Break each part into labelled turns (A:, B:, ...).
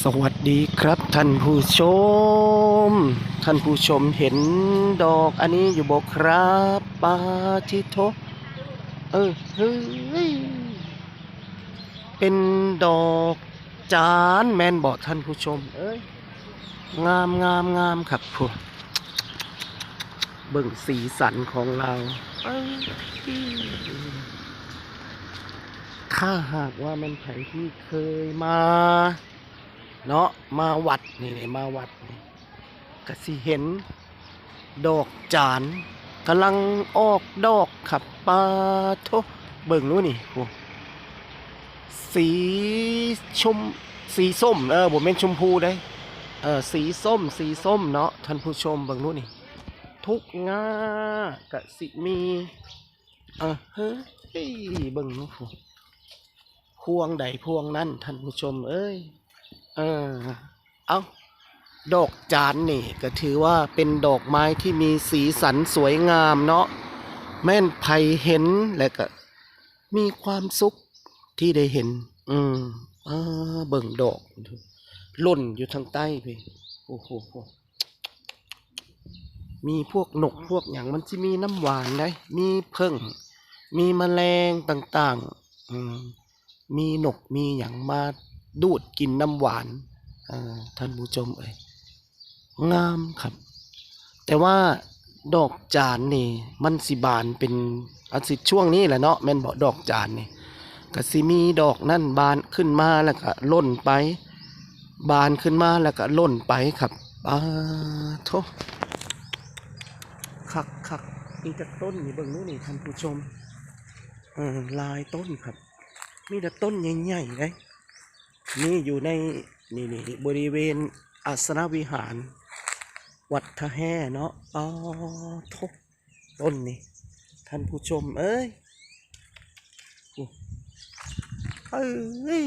A: สวัสดีครับท่านผู้ชม ท่านผู้ชมเห็นดอกอันนี้อยู่บอกครับปาทิโทเออเฮ้ยเป็นดอกจานแมนบอกท่านผู้ชม เอ้ยงามงามงามครับพวกเบิ่งสีสันของเราเถ้าหากว่ามันไผที่เคยมา เนาะมาวัดนี่นมาวัดก็สิเห็น ดอกจานกำลังออกดอกขับปลาโทเบิ่งนู้นนี่โอ้สีชมสีส้มเออผมเป็นชมพูได้เออสีส้มสีส้มเนาะท่านผู้ชมเบิ่งนู้นนี่ ทุกงากะสิมีเออเฮ้ยเบิ่งนู้นพูพวงใดพวงนั้นท่านผู้ชมเอ้ย เออเอาดอกจานนี่ก็ถือว่าเป็นดอกไม้ที่มีสีสันสวยงามเนาะแม่นไผเห็นและก็ มีความสุขที่ได้เห็น อืมอ่าเบิ่งดอกล่นอยู่ทางใต้พี่โอ้โหมีพวกนกพวกอย่างมันจะมีน้ำหวานได้ มีเพิ่ง มีแมลงต่าง ๆ อืมมีนกมีอย่างมา ดูดกินน้ำหวานอ่าท่านผู้ชมเอ้ยงามครับ แต่ว่าดอกจานนี่มันสิบานเป็นอาสิษย์ช่วงนี้แหละเนาะแม่นบอกดอกจานนี่ก็สิมีดอกนั่นบานขึ้นมาแล้วก็ล่นไป บานขึ้นมาแล้วก็ล่นไปครับอ่าโทคักคักอีกจากต้นนี่เบิ่งนู้นนี่ท่านผู้ชมเออลายต้นครับ มีแต่ต้นใหญ่ๆเลย นี่อยู่ในนี่นี่บริเวณอาสนวิหาร วัดทะแห่เนาะอ๋อทบต้นนี่ ท่านผู้ชม เอ้ยเอ้ย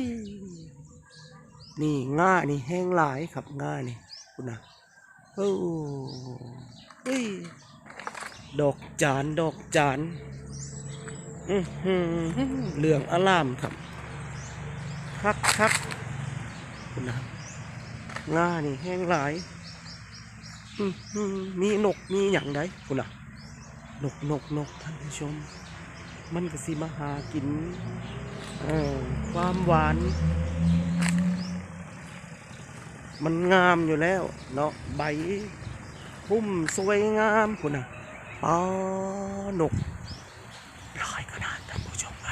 A: นี่ง่านี่แห้งหลายครับง่านี่คุณนะโอ้เอ้ยดอกจานดอกจานอื้อหือเหลืองอลามครับคักคักค นะงานี่แห้งหลายมีนกมีอย่างไดคุณนะนกนกนกท่านผู้ชม มันก็สิมาหากินอความหวาน มันงามอยู่แล้ว เนาะใบพุ่มสวยงามคุณนะอ๋อนกลายขนาดท่านผู้ชมไง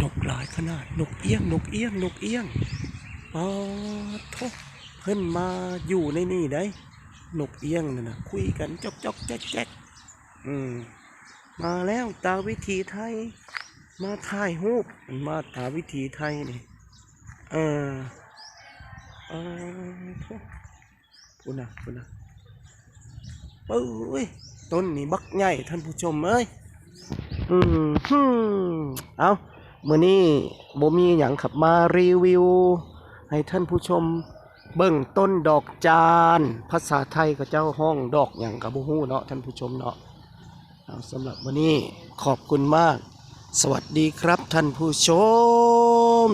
A: นกลายขนาด นกเอี้ยง นกเอี้ยง นกเอี้ยง อ๋อโทเพิ่นมาอยู่ในนี่ได้นกเอี้ยงนั่นนะคุยกันจอกจอกแจ๊กแจ๊กอืมมาแล้วตาวิธีไทย มาถ่ายรูปมาตาวิธีไทยนี่เออเออโทพูนะพูนะเอ้ยต้นนี่บักใหญ่ท่านผู้ชมเอ้ยอืมฮึเอามื่อนี้บ่มีอย่างขับมารีวิว ให้ท่านผู้ชมเบิ่งต้นดอกจานภาษาไทยก็เจ้าห้องดอกอย่างกับบูฮู้เนาะท่านผู้ชมเนาะเอาสำหรับวันนี้ขอบคุณมาก สวัสดีครับท่านผู้ชม